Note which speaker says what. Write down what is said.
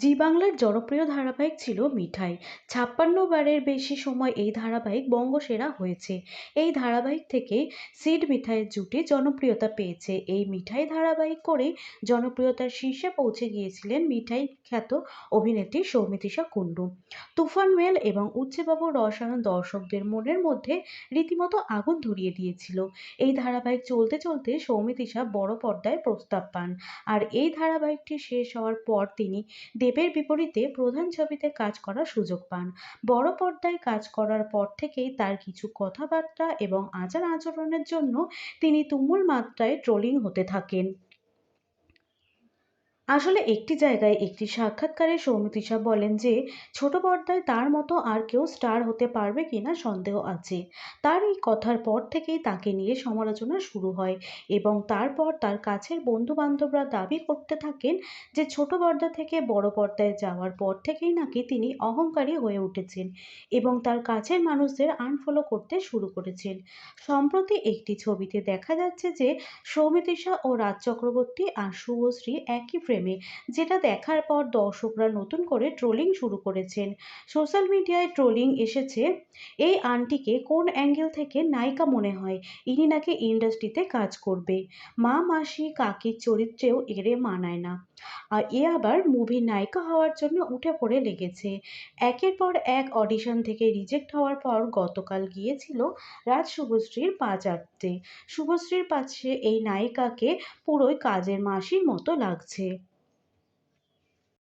Speaker 1: জি বাংলার জনপ্রিয় ধারাবাহিক ছিল মিঠাই। ছাপ্পান্ন বারের বেশি সময় এই ধারাবাহিক বঙ্গসেরা হয়েছে। এই ধারাবাহিক থেকে সিড মিঠাইয়ের জুটি জনপ্রিয়তা পেয়েছে। এই মিঠাই ধারাবাহিক করে জনপ্রিয়তার শীর্ষে পৌঁছে গিয়েছিলেন মিঠাই খ্যাত অভিনেত্রী সৌমিতিশা কুণ্ডু। তুফান মেল এবং উচ্চবাবুর রসায়ন দর্শকদের মনের মধ্যে রীতিমতো আগুন ধরিয়ে দিয়েছিল। এই ধারাবাহিক চলতে চলতে সৌমিতিশা বড় পর্দায় প্রস্তাব পান। আর এই ধারাবাহিকটি শেষ হওয়ার পর তিনি দেবের বিপরীতে প্রধান ছবিতে কাজ করার সুযোগ পান। বড় পর্দায় কাজ করার পর থেকেই তার কিছু কথাবার্তা এবং আচার আচরণের জন্য তিনি তুমুল মাত্রায় ট্রোলিং হতে থাকেন। আসলে একটি জায়গায় একটি সাক্ষাৎকারে সৌমিতিশা বলেন যে, ছোট পর্দায় তার মতো আর কেউ স্টার হতে পারবে কিনা সন্দেহ আছে। তার এই কথার পর থেকেই তাকে নিয়ে সমালোচনা শুরু হয় এবং তারপর তার কাছের বন্ধু বান্ধবরা দাবি করতে থাকেন যে, ছোট পর্দা থেকে বড় পর্দায় যাওয়ার পর থেকেই নাকি তিনি অহংকারী হয়ে উঠেছেন এবং তার কাছের মানুষদের আনফলো করতে শুরু করেছেন। সম্প্রতি একটি ছবিতে দেখা যাচ্ছে যে সৌমিতিশা ও রাজ চক্রবর্তী আর শুভশ্রী একই ফ্রেমে যেটা দেখার পর দর্শকরা নতুন করে ট্রোলিং শুরু করেছেন। সোশ্যাল মিডিয়ায় ট্রোলিং এসেছে। এই আন্টিকে কোন অ্যাঙ্গেল থেকে নায়িকা মনে হয়? ইনি নাকি ইন্ডাস্ট্রিতে কাজ করবে। মা, মাসি কাকির চরিত্রেও এরে মানায় না। আর এ আবার মুভির নায়িকা হওয়ার জন্য উঠে পড়ে লেগেছে। একের পর এক অডিশন থেকে রিজেক্ট হওয়ার পর গতকাল গিয়েছিল রাজ শুভশ্রীর পা চাটতে শুভশ্রীর পাশে এই নায়িকাকে পুরোই কাজের মাসির মতো লাগছে।